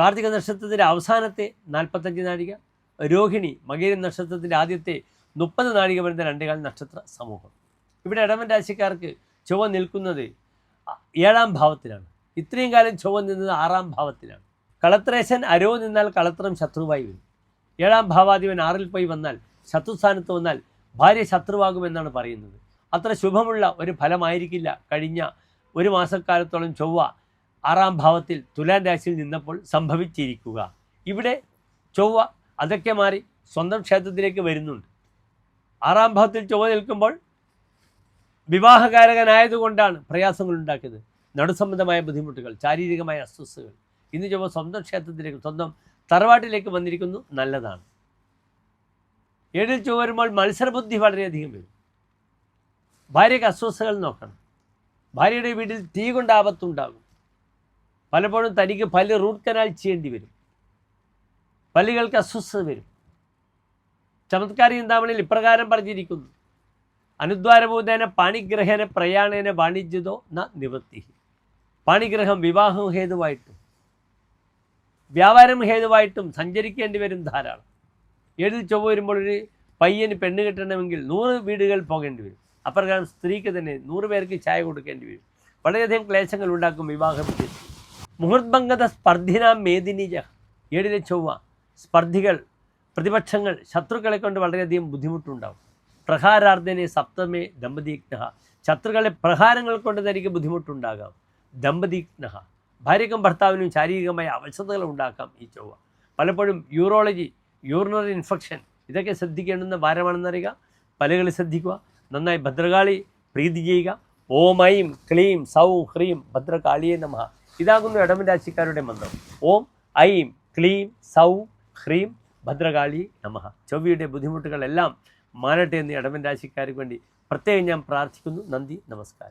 കാർത്തിക നക്ഷത്രത്തിന്റെ അവസാനത്തെ നാൽപ്പത്തഞ്ച് നാഴിക രോഹിണി മകേരി നക്ഷത്രത്തിന്റെ ആദ്യത്തെ മുപ്പത് നാഴിക വരുന്ന രണ്ടേകാൽ നക്ഷത്ര സമൂഹം. ഇവിടെ ഇടവൻ രാശിക്കാർക്ക് ചൊവ്വ നിൽക്കുന്നത് ഏഴാം ഭാവത്തിലാണ്. ഇത്രയും കാലം ചൊവ്വ നിന്നത് ആറാം ഭാവത്തിലാണ്. കളത്രേശൻ അരോ നിന്നാൽ കളത്രം ശത്രുവായി വരും. ഏഴാം ഭാവാധിപൻ ആറിൽ പോയി വന്നാൽ ശത്രുസ്ഥാനത്ത് വന്നാൽ ഭാര്യ ശത്രുവാകുമെന്നാണ് പറയുന്നത്. അത്ര ശുഭമുള്ള ഒരു ഫലമായിരിക്കില്ല കഴിഞ്ഞ ഒരു മാസക്കാലത്തോളം ചൊവ്വ ആറാം ഭാവത്തിൽ തുലാം രാശിയിൽ നിന്നപ്പോൾ സംഭവിച്ചിരിക്കുക. ഇവിടെ ചൊവ്വ അതൊക്കെ മാറി സ്വന്തം ക്ഷേത്രത്തിലേക്ക് വരുന്നുണ്ട്. ആറാം ഭാവത്തിൽ ചൊവ്വ നിൽക്കുമ്പോൾ വിവാഹകാരകനായതുകൊണ്ടാണ് പ്രയാസങ്ങൾ ഉണ്ടാക്കിയത്. നടുസംബന്ധമായ ബുദ്ധിമുട്ടുകൾ ശാരീരികമായ അസ്വസ്ഥകൾ ഇന്ന് ചൊവ്വ സ്വന്തം ക്ഷേത്രത്തിലേക്ക് സ്വന്തം തറവാട്ടിലേക്ക് വന്നിരിക്കുന്നു നല്ലതാണ്. ഏഴിൽ ചൊവ്വ വരുമ്പോൾ മത്സരബുദ്ധി വളരെയധികം വരും. ഭാര്യയ്ക്ക് അസ്വസ്ഥകൾ നോക്കണം. ഭാര്യയുടെ വീട്ടിൽ തീ കൊണ്ട് ആപത്തുണ്ടാകും. പലപ്പോഴും തനിക്ക് പല്ല് റൂട്ട് കനാൽ ചെയ്യേണ്ടി വരും. പല്ലുകൾക്ക് അസ്വസ്ഥത വരും. ചമത്കാരി ചിന്താമണിയിൽ ഇപ്രകാരം പറഞ്ഞിരിക്കുന്നു. അനുദ്വാരഭൂതേന പാണിഗ്രഹേന പ്രയാണേന വാണിജ്യതോ ന നിവൃത്തി. പാണിഗ്രഹം വിവാഹം ഹേതുവായിട്ടും വ്യാപാരം ഹേതുവായിട്ടും സഞ്ചരിക്കേണ്ടി വരും ധാരാളം. എഴുതി ചൊവ്വ വരുമ്പോൾ ഒരു പയ്യന് പെണ്ണ് കിട്ടണമെങ്കിൽ നൂറ് വീടുകൾ പോകേണ്ടി വരും. അപ്രകാരം സ്ത്രീക്ക് തന്നെ നൂറ് പേർക്ക് ചായ കൊടുക്കേണ്ടി വരും. വളരെയധികം ക്ലേശങ്ങൾ ഉണ്ടാക്കും വിവാഹം മുഹൂർഭംഗത സ്പർദ്ധിനാം മേദിനിജ. ഏഴിലെ ചൊവ്വ. സ്പർദ്ധികൾ പ്രതിപക്ഷങ്ങൾ ശത്രുക്കളെ കൊണ്ട് വളരെയധികം ബുദ്ധിമുട്ടുണ്ടാവും. പ്രഹാരാർദ്ധനെ സപ്തമേ ദമ്പതിഘ്ന ശത്രുക്കളെ പ്രഹാരങ്ങൾ കൊണ്ട് തനിക്ക് ബുദ്ധിമുട്ടുണ്ടാകാം. ദമ്പതിഘ്ന ഭാര്യക്കും ഭർത്താവിനും ശാരീരികമായ അവശതകൾ ഉണ്ടാക്കാം ഈ ചൊവ്വ. പലപ്പോഴും യൂറോളജി യൂറിനറി ഇൻഫെക്ഷൻ ഇതൊക്കെ ശ്രദ്ധിക്കേണ്ടുന്ന ഭാരമാണെന്നറിയുക. പലകളിൽ ശ്രദ്ധിക്കുക. നന്നായി ഭദ്രകാളി പ്രീതി ചെയ്യുക. ഓം ഐം ക്ലീം സൗ ഹ്രീം ഭദ്രകാളിയെ നമ. ഇതാകുന്നു ഇടമൻ രാശിക്കാരുടെ മന്ത്രം. ഓം ഐം ക്ലീം സൗ ഹ്രീം ഭദ്രകാളി നമ. ചൊവ്വയുടെ ബുദ്ധിമുട്ടുകളെല്ലാം മാറട്ടെ എന്ന് ഇടമൻ രാശിക്കാർക്ക് വേണ്ടി പ്രത്യേകം ഞാൻ പ്രാർത്ഥിക്കുന്നു. നന്ദി നമസ്കാരം.